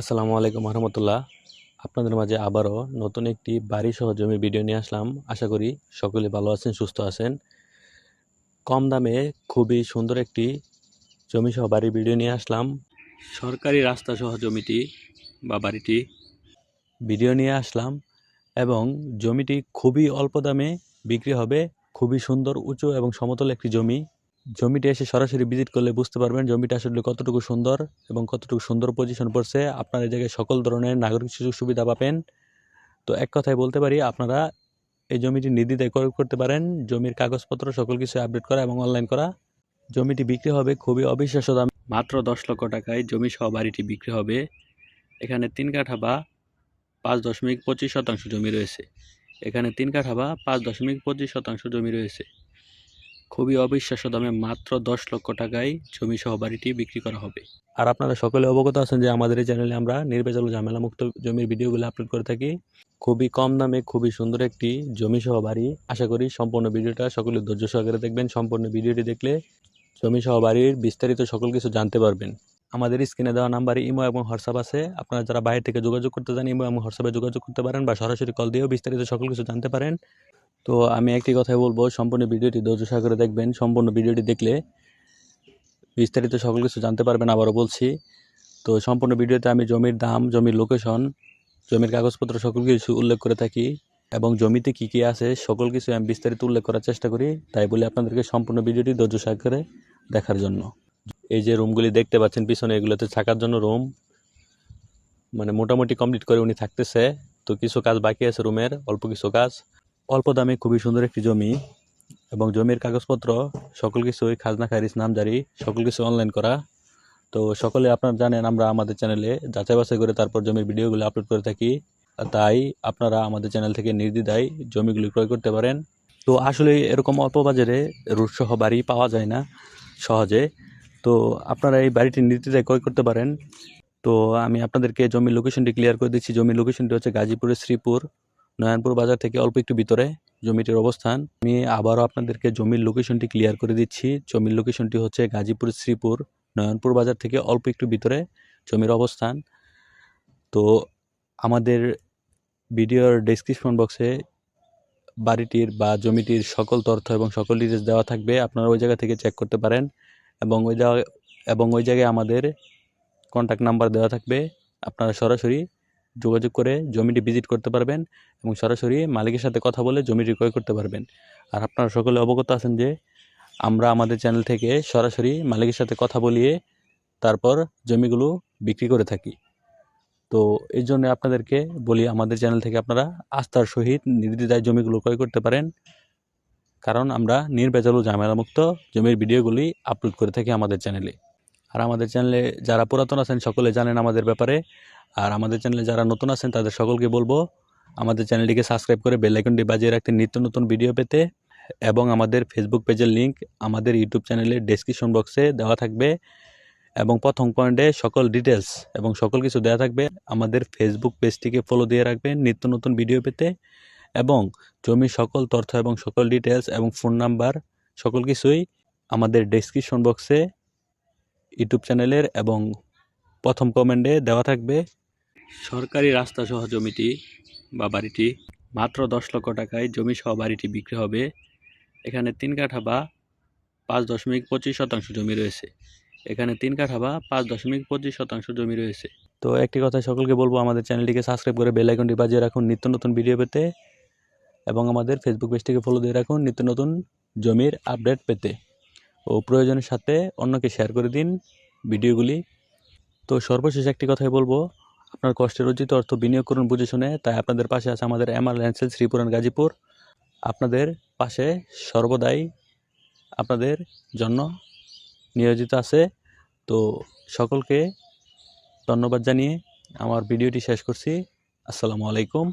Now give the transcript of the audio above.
আসসালামু আলাইকুম রহমতুল্লাহ আপনাদের মাঝে আবারও নতুন একটি বাড়ি সহ জমির ভিডিও নিয়ে আসলাম। আশা করি সকলে ভালো আছেন, সুস্থ আছেন। কম দামে খুবই সুন্দর একটি জমি সহ বাড়ির ভিডিও নিয়ে আসলাম। সরকারি রাস্তা সহ জমিটি বা বাড়িটি ভিডিও নিয়ে আসলাম এবং জমিটি খুবই অল্প দামে বিক্রি হবে। খুবই সুন্দর, উঁচু এবং সমতল একটি জমি। জমিটি এসে সরাসরি ভিজিট করলে বুঝতে পারবেন জমিটা আসলে কতটুকু সুন্দর এবং কতটুকু সুন্দর পজিশন পড়ছে। আপনার এই জায়গায় সকল ধরনের নাগরিক সুযোগ সুবিধা পাবেন। তো এক কথায় বলতে পারি, আপনারা এই জমিটি নির্দ্বিধায় ক্রয় করতে পারেন। জমির কাগজপত্র, সকল কিছু আপডেট করা এবং অনলাইন করা। জমিটি বিক্রি হবে খুবই অবিশ্বাস্য দাম। মাত্র দশ লক্ষ টাকায় জমি সহ বাড়িটি বিক্রি হবে। এখানে তিন কাঠা বা পাঁচ দশমিক পঁচিশ শতাংশ জমি রয়েছে। এখানে তিন কাঠা বা পাঁচ দশমিক পঁচিশ শতাংশ জমি রয়েছে। খুবই অবিশ্বাস্য দামে মাত্র দশ লক্ষ টাকায় জমি সহ বাড়িটি বিক্রি করা হবে। আর আপনারা সকলে অবগত আছেন যে আমাদের এই চ্যানেলে আমরা নির্বাচন ঝামেলা মুক্ত জমির ভিডিওগুলো আপলোড করে থাকি। খুবই কম দামে খুবই সুন্দর একটি জমি সহ বাড়ি। আশা করি সম্পূর্ণ ভিডিওটা সকলে ধৈর্য সহকারে দেখবেন। সম্পূর্ণ ভিডিওটি দেখলে জমি সহ বাড়ির বিস্তারিত সকল কিছু জানতে পারবেন। আমাদের স্ক্রিনে দেওয়া নাম্বারে ইমো এবং হোয়াটসঅ্যাপ আছে। আপনারা যারা বাইরে থেকে যোগাযোগ করতে চান, ইমো এবং হোয়াটসঅ্যাপে যোগাযোগ করতে পারেন বা সরাসরি কল দিয়েও বিস্তারিত সকল কিছু জানতে পারেন। তো আমি একটি কথাই বলব, সম্পূর্ণ ভিডিওটি ধৈর্য সহকারে দেখবেন। সম্পূর্ণ ভিডিওটি দেখলে বিস্তারিত সকল কিছু জানতে পারবেন আবারও বলছি। তো সম্পূর্ণ ভিডিওতে আমি জমির দাম, জমির লোকেশন জমির কাগজপত্র সকল কিছু উল্লেখ করে থাকি এবং জমিতে কি কি আছে সকল কিছু আমি বিস্তারিত উল্লেখ করার চেষ্টা করি, তাই বলে আপনাদেরকে সম্পূর্ণ ভিডিওটি ধৈর্য সহকারে দেখার জন্য। এই যে রুমগুলি দেখতে পাচ্ছেন, পিছনে এগুলোতে থাকার জন্য রুম মানে মোটামুটি কমপ্লিট করে উনি থাকতেছে। তো কিছু কাজ বাকি আছে রুমের অল্প কিছু কাজ। অল্প দামে খুবই সুন্দর একটি জমি এবং জমির কাগজপত্র, সকল কিছুই খাজনা খারিজ, নামজারি, সকল কিছু অনলাইন করা। তো সকলে আপনারা জানেন, আমরা আমাদের চ্যানেলে যাচাই বাছাই করে তারপর জমির ভিডিওগুলো আপলোড করে থাকি। তাই আপনারা আমাদের চ্যানেল থেকে নির্দ্বিধায় জমিগুলি ক্রয় করতে পারেন। তো আসলে এরকম অল্প বাজারে রুটসহ বাড়ি পাওয়া যায় না সহজে। তো আপনারা এই বাড়িটি নির্দ্বিধায় ক্রয় করতে পারেন। তো আমি আপনাদেরকে জমির লোকেশনটি ক্লিয়ার করে দিচ্ছি। জমির লোকেশনটি হচ্ছে গাজীপুরের শ্রীপুর। নয়নপুর বাজার থেকে অল্প একটু ভিতরে জমিটির অবস্থান। আমি আবারও আপনাদেরকে জমির লোকেশনটি ক্লিয়ার করে দিচ্ছি। জমির লোকেশনটি হচ্ছে গাজীপুর, শ্রীপুর, নয়নপুর বাজার থেকে অল্প একটু ভিতরে জমির অবস্থান। তো আমাদের ভিডিওর ডেসক্রিপশন বক্সে বাড়িটির বা জমিটির সকল তথ্য এবং সকল ডিটেলস দেওয়া থাকবে। আপনারা ওই জায়গা থেকে চেক করতে পারেন এবং ওই জায়গায় এবং ওই জায়গায় আমাদের কন্ট্যাক্ট নাম্বার দেওয়া থাকবে। আপনারা সরাসরি যোগাযোগ করে জমিটি ভিজিট করতে পারবেন এবং সরাসরি মালিকের সাথে কথা বলে জমিটি ক্রয় করতে পারবেন। আর আপনারা সকলে অবগত আছেন যে আমরা আমাদের চ্যানেল থেকে সরাসরি মালিকের সাথে কথা বলিয়ে তারপর জমিগুলো বিক্রি করে থাকি। তো এই জন্য আপনাদেরকে বলি, আমাদের চ্যানেল থেকে আপনারা আস্থার সহিত নির্দ্বিধায় জমিগুলো ক্রয় করতে পারেন। কারণ আমরা নির্ভেজাল ও ঝামেলামুক্ত জমির ভিডিওগুলি আপলোড করে থাকি আমাদের চ্যানেলে। আর আমাদের চ্যানেলে যারা পুরাতন আছেন সকলে জানেন আমাদের ব্যাপারে। আর আমাদের চ্যানেলে যারা নতুন আছেন, তাদের সকলকে বলব, আমাদের চ্যানেলটিকে সাবস্ক্রাইব করে বেল আইকনটি বাজিয়ে রাখতে নিত্য নতুন ভিডিও পেতে। এবং আমাদের ফেসবুক পেজের লিঙ্ক আমাদের ইউটিউব চ্যানেলের ডেসক্রিপশন বক্সে দেওয়া থাকবে। এবং প্রথম পয়েন্টে সকল ডিটেলস এবং সকল কিছু দেওয়া থাকবে আমাদের ফেসবুক পেজটিকে ফলো দিয়ে রাখবেন নিত্য নতুন ভিডিও পেতে। এবং জমির সকল তথ্য এবং সকল ডিটেলস এবং ফোন নাম্বার সকল কিছুই আমাদের ডেসক্রিপশন বক্সে ইউটিউব চ্যানেলের এবং প্রথম কমেন্টে দেওয়া থাকবে, সরকারি রাস্তা সহ জমিটি বা বাড়িটি মাত্র দশ লক্ষ টাকায় জমি সহ বাড়িটি বিক্রি হবে। এখানে তিন কাঠা বা পাঁচ দশমিক পঁচিশ শতাংশ জমি রয়েছে। এখানে তিন কাঠা বা পাঁচ দশমিক পঁচিশ শতাংশ জমি রয়েছে। তো একটি কথা সকলকে বলব, আমাদের চ্যানেলটিকে সাবস্ক্রাইব করে বেল আইকনটি বাজিয়ে রাখুন নিত্য নতুন ভিডিও পেতে এবং আমাদের ফেসবুক পেজটিকে ফলো দিয়ে রাখুন নিত্য নতুন জমির আপডেট পেতে। ও প্রয়োজনের সাথে অন্যকে শেয়ার করে দিন ভিডিওগুলি। তো সর্বশেষ একটি কথাই বলব, আপনার কষ্টের অর্জিত অর্থ বিনিয়োগ করুন বুঝে শুনে, তাই আপনাদের পাশে আছে আমাদের এমআর ল্যান্সেল শ্রীপুরান গাজীপুর। আপনাদের পাশে সর্বদাই আপনাদের জন্য নিয়োজিত আছে। তো সকলকে ধন্যবাদ জানিয়ে আমার ভিডিওটি শেষ করছি। আসসালামু আলাইকুম।